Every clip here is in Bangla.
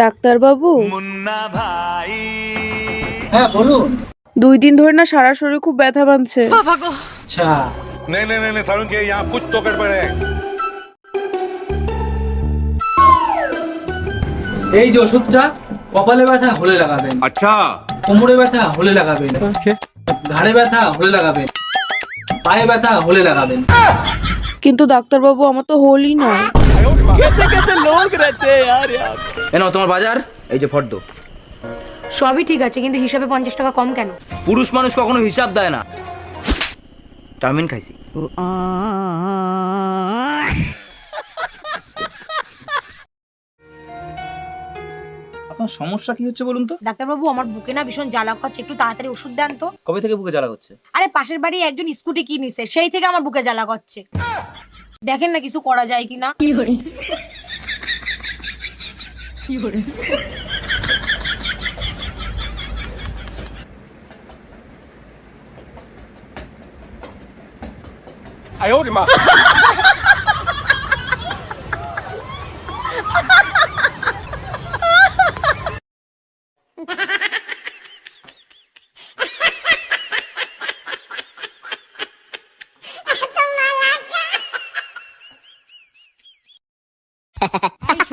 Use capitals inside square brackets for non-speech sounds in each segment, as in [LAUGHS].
ডাক্তারবাবু। হ্যাঁ বলুন। দুই দিন ধরে না সারা শরীরে খুব ব্যথা বানছে আচ্ছা। নে নে নে সারুন কে ইয়া তো এই যে ওষুধটা কপালে ব্যথা হলে লাগাবেন। আচ্ছা। কোমরে ব্যথা হলে লাগাবেন। আচ্ছা। ঘাড়ে ব্যথা হলে লাগাবেন। পায়ে ব্যথা হলে লাগাবেন। কিন্তু ডাক্তারবাবু আমার তো হলই নয়। এ নাও তোমার বাজার? এই যে ফর্দ। সবই ঠিক আছে কিন্তু হিসাবে পঞ্চাশ টাকা কম কেন? পুরুষ মানুষ কখনো হিসাব দেয় না। চাউমিন খাইছি। আপনার সমস্যা কি হচ্ছে বলুন তো? ডাক্তারবাবু আমার বুকে না ভীষণ জ্বালা করছে একটু তাড়াতাড়ি ওষুধ দেন তো। কবে থেকে বুকে জ্বালা করছে? আরে পাশের বাড়ি একজন স্কুটি কিনেছে সেই থেকে আমার বুকে জ্বালা করছে। দেখেন না কিছু করা যায় কিনা। এই [LAUGHS]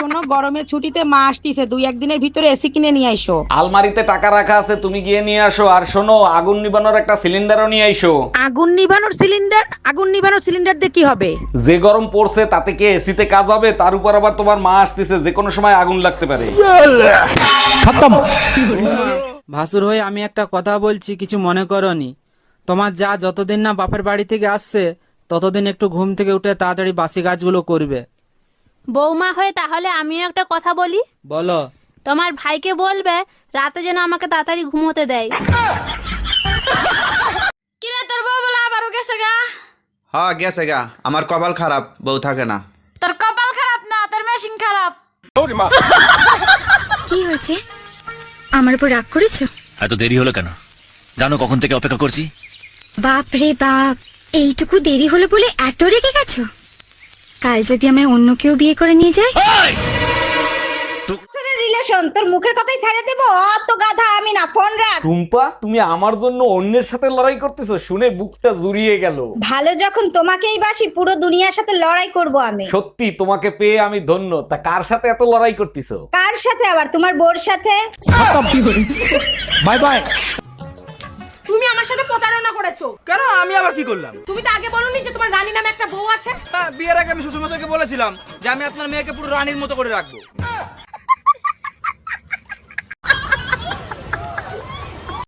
শোনো গরমের ছুটিতে মা আসতিছে দুই একদিনের ভিতরে এসি কিনে নিয়ে আইসো। আলমারিতে টাকা রাখা আছে তুমি গিয়ে নিয়ে আসো। আর শোনো আগুন নিবানোর একটা সিলিন্ডারও নিয়ে আইসো। আগুন নিভানোর সিলিন্ডার? আগুন নিভানোর সিলিন্ডার দিয়ে কি হবে? যে গরম পড়ছে তাতে কি এসিতে কাজ হবে? তার উপর আবার তোমার মা আসতেছে যে কোনো সময় আগুন লাগতে পারে। ভাসুর হয়ে আমি একটা কথা বলছি কিছু মনে করনি। তোমার যা যতদিন না বাপের বাড়ি থেকে আসছে ততদিন একটু ঘুম থেকে উঠে তাড়াতাড়ি বাসি কাজগুলো করবে। বৌমা হয়ে তাহলে আমিও একটা কথা বলি? বলো। তোমার ভাইকে বলবে রাতে যেন আমাকে তাড়াতাড়ি ঘুমোতে দেয়। কিরে তোর বউ বলে আবারও গেছে গা? হ্যাঁ গেছে গা। আমার কপাল খারাপ বউ থাকে না। তোর কপাল খারাপ না তোর মেশিন খারাপ। কি হয়েছে? আমার উপর রাগ করেছ? এত দেরি হলো কেন? জানো কখন থেকে অপেক্ষা করছি? বাপ রে বাপ এইটুকু দেরি হলো বলে এত রেগে গেছো? কাল যদি আমায় অন্য কেউ বিয়ে করে নিয়ে যায়? রিলেশন তোর মুখের কথাই ছেড়ে দেবো? অত গাধা আমি না ফোন রাখ। টুম্পা তুমি আমার জন্য অন্যের সাথে লড়াই করতেছো শুনে বুকটা জুড়িয়ে গেল। ভালো যখন তোমাকেই বাসি পুরো দুনিয়ার সাথে লড়াই করব আমি। সত্যি তোমাকে পেয়ে আমি ধন্য। তা কার সাথে এত লড়াই করতেছো? কার সাথে আবার? তোমার বোর সাথে? বাই বাই আমার সাথে প্রতারণা করেছ। কেন? আমি আবার কি করলাম? তুমি তো আগে বলনি যে তোমার রানী নামে একটা বউ আছে। হ্যাঁ, বিয়ের আগে আমি শ্বশুরমশাইকে বলেছিলাম যে আমি আপনার মেয়েকে পুরো রানীর মতো করে রাখব।